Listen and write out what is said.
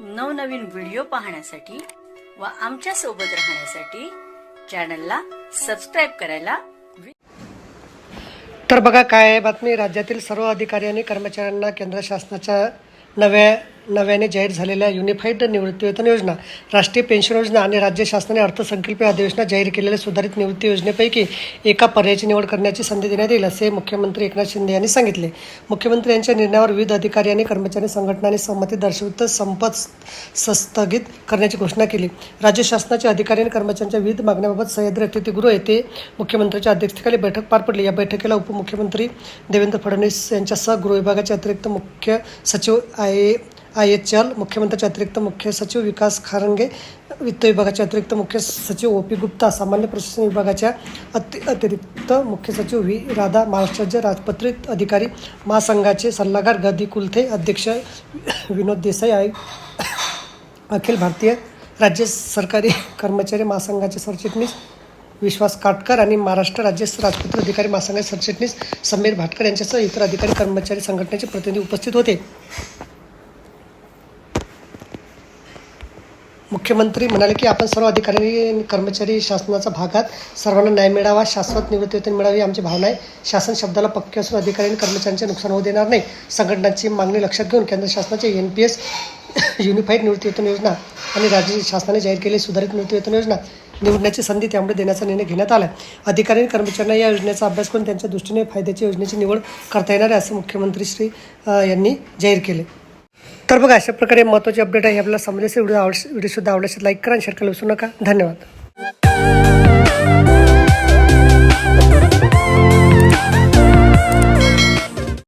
नवनवीन व्हिडिओ पाहण्यासाठी व आमच्यासोबत राहण्यासाठी चॅनलला सबस्क्राईब करायला तर बघा काय आहे बातमी? राज्यातील सर्व अधिकारी आणि कर्मचाऱ्यांना केंद्र शासनाच्या नव्या नव्याने जाहीर झालेल्या युनिफाईड निवृत्तीवेतन योजना राष्ट्रीय पेन्शन योजना आणि राज्य शासनाने अर्थसंकल्पीय अधिवेशनात जाहीर केलेल्या सुधारित निवृत्ती योजनेपैकी एका पर्यायाची निवड करण्याची संधी देण्यात येईल असे मुख्यमंत्री एकनाथ शिंदे यांनी सांगितले. मुख्यमंत्री यांच्या निर्णयावर विविध अधिकारी आणि कर्मचारी संघटनांनी संमती दर्शवित संप स्थगित करण्याची घोषणा केली. राज्य शासनाचे अधिकारी आणि कर्मचाऱ्यांच्या विविध मागण्याबाबत सह्याद्री अतिथीगृह येथे मुख्यमंत्र्यांच्या अध्यक्षतेखाली बैठक पार पडली. या बैठकीला उपमुख्यमंत्री देवेंद्र फडणवीस यांच्यासह गृह विभागाचे अतिरिक्त मुख्य सचिव आय. आय एच एल मुख्यमंत्र्याचे अतिरिक्त मुख्य सचिव विकास खारंगे वित्त विभागाचे अतिरिक्त मुख्य सचिव ओ पी गुप्ता सामान्य प्रशासन विभागाच्या अति अतिरिक्त मुख्य सचिव व्ही. राधा महाराष्ट्राचे राजपत्रित अधिकारी महासंघाचे सल्लागार गदी कुलथे अध्यक्ष विनोद देसाई आय अखिल भारतीय राज्य सरकारी कर्मचारी महासंघाचे सरचिटणीस विश्वास काटकर आणि महाराष्ट्र राज्य राजपत्र अधिकारी महासंघाचे सरचिटणीस समीर भाटकर यांच्यासह इतर अधिकारी कर्मचारी संघटनेचे प्रतिनिधी उपस्थित होते. मुख्यमंत्री म्हणाले की आपण सर्व अधिकारी आणि कर्मचारी शासनाचा भागात सर्वांना न्याय मिळावा. शाश्वत निवृत्तीवेतन मिळावी आमची भावना आहे. शासन शब्दाला पक्के असून अधिकारी आणि कर्मचाऱ्यांचे नुकसान होऊ देणार नाही. संघटनांची मागणी लक्षात घेऊन केंद्र शासनाचे एन पी एस युनिफाईड निवृत्तीवेतन योजना आणि राज्य शासनाने जाहीर केलेली सुधारित निवृत्तीवेतन योजना निवडण्याची संधी त्यामुळे देण्याचा निर्णय घेण्यात आला अधिकारी आणि कर्मचाऱ्यांना या योजनेचा अभ्यास करून त्यांच्या दृष्टीने फायद्याच्या योजनेची निवड करता येणार आहे असं मुख्यमंत्री श्री यांनी जाहीर केले तर बघा अशा प्रकारे महत्त्वाचे अपडेट आहे आपल्याला समजायचे व्हिडिओ आवड व्हिडिओसुद्धा आवडल्यास लाईक करा आणि शेअर करायला विसरू नका. धन्यवाद.